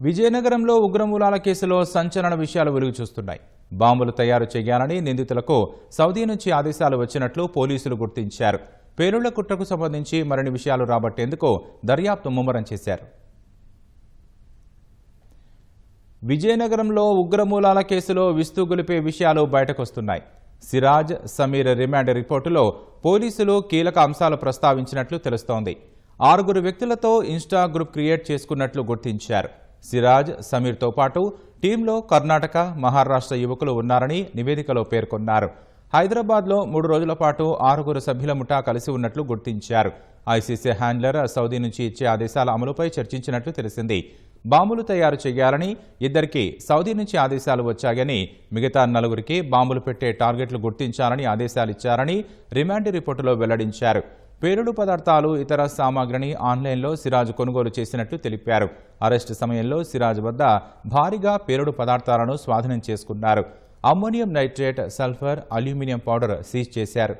విజయనగరంలో ఉగ్రమూలాల కేసులో సంచలన విషయాలు వెలుగు చూస్తున్నాయి బాంబులు తయారు చేయాలని నిందితులకు సౌదీ నుంచి ఆదేశాలు వచ్చినట్లు పోలీసులు గుర్తించారు. పేలుళ్ళ కుట్రకు సంబంధించి మరిన్ని విషయాలు రాబట్టేందుకు దర్యాప్తు ముమ్మరం చేశారు. విజయనగరంలో ఉగ్రమూలాల కేసులో విస్తూ గొలిపే విషయాలు బయటకొస్తున్నాయి. సిరాజ్ సమీర్ రిమాండ్ రిపోర్టులో పోలీసులు కీలక అంశాలు ప్రస్తావించినట్లు తెలుస్తోంది. ఆరుగురు వ్యక్తులతో ఇన్స్టా గ్రూప్ క్రియేట్ చేసుకున్నట్లు గుర్తించారు. సిరాజ్ సమీర్తో పాటు టీంలో కర్ణాటక మహారాష్ట్ర యువకులు ఉన్నారని నివేదికలో పేర్కొన్నారు. హైదరాబాద్లో మూడు రోజుల పాటు ఆరుగురు సభ్యుల ముఠా కలిసి ఉన్నట్లు గుర్తించారు. ఐసీసీ హ్యాండ్లర్ సౌదీ నుంచి ఇచ్చే ఆదేశాల అమలుపై చర్చించినట్లు తెలిసింది. బాంబులు తయారు చేయాలని ఇద్దరికి సౌదీ నుంచి ఆదేశాలు వచ్చాయని మిగతా నలుగురికి బాంబులు పెట్టే టార్గెట్లు గుర్తించాలని ఆదేశాలిచ్చారని రిమాండ్ రిపోర్టులో వెల్లడించారు. పేలుడు పదార్థాలు ఇతర సామాగ్రిని ఆన్లైన్లో సిరాజ్ కొనుగోలు చేసినట్లు తెలిపారు. అరెస్టు సమయంలో సిరాజ్ వద్ద భారీగా పేలుడు పదార్థాలను స్వాధీనం చేసుకున్నారు. Ammonium nitrate sulphur aluminium powder seize చేశారు.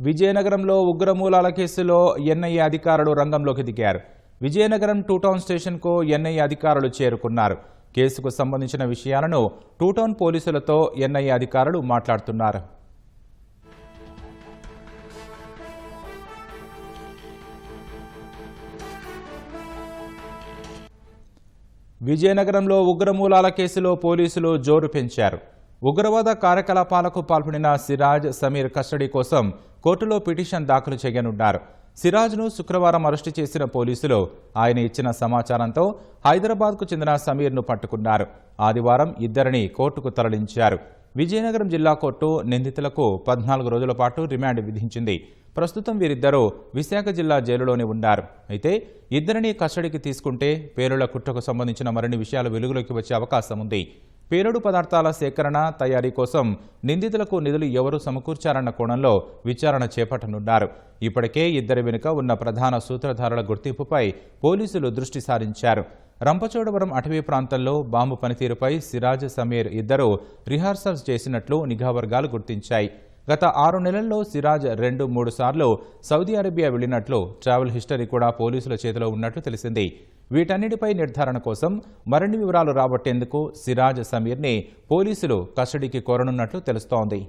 విజయనగరంలో ఉగ్రమూలాల కేసులో ఎన్ఐఏ అధికారులు రంగంలోకి దిగారు. విజయనగరం టూ టౌన్ స్టేషన్కు ఎన్ఐఏ అధికారులు చేరుకున్నారు. కేసుకు సంబంధించిన విషయాలను టూ టౌన్ పోలీసులతో ఎన్ఐఏ అధికారులు మాట్లాడుతున్నారు. విజయనగరంలో ఉగ్రమూలాల కేసులో పోలీసులు జోరు పెంచారు. ఉగ్రవాద కార్యకలాపాలకు పాల్పడిన సిరాజ్ సమీర్ కస్టడీ కోసం కోర్టులో పిటిషన్ దాఖలు చేయనున్నారు. సిరాజ్ను శుక్రవారం అరెస్టు చేసిన పోలీసులు ఆయన ఇచ్చిన సమాచారంతో హైదరాబాద్కు చెందిన సమీర్ను పట్టుకున్నారు. ఆదివారం ఇద్దరిని కోర్టుకు తరలించారు. విజయనగరం జిల్లా కోర్టు నిందితులకు పద్నాలుగు రోజుల పాటు రిమాండ్ విధించింది. ప్రస్తుతం వీరిద్దరూ విశాఖ జిల్లా జైలులోనే ఉన్నారు. అయితే ఇద్దరిని కస్టడీకి తీసుకుంటే పేరుల కుట్రకు సంబంధించిన మరిన్ని విషయాలు వెలుగులోకి వచ్చే అవకాశం ఉంది. పేలుడు పదార్థాల సేకరణ తయారీ కోసం నిందితులకు నిధులు ఎవరు సమకూర్చారన్న కోణంలో విచారణ చేపట్టనున్నారు. ఇప్పటికే ఇద్దరి వెనుక ఉన్న ప్రధాన సూత్రధారుల గుర్తింపుపై పోలీసులు దృష్టి సారించారు. రంపచోడవరం అటవీ ప్రాంతంలో బాంబు పనితీరుపై సిరాజ్ సమీర్ ఇద్దరు రిహార్సల్స్ చేసినట్లు నిఘా వర్గాలు గుర్తించాయి. గత ఆరు నెలల్లో సిరాజ్ రెండు మూడు సార్లు సౌదీ అరేబియా వెళ్ళినట్లు ట్రావెల్ హిస్టరీ కూడా పోలీసుల చేతిలో ఉన్నట్లు తెలిసింది. వీటన్నిటిపై నిర్ధారణ కోసం మరిన్ని వివరాలు రాబట్టేందుకు సిరాజ్ సమీర్ని పోలీసులు కస్టడీకి కోరనున్నట్లు తెలుస్తోంది.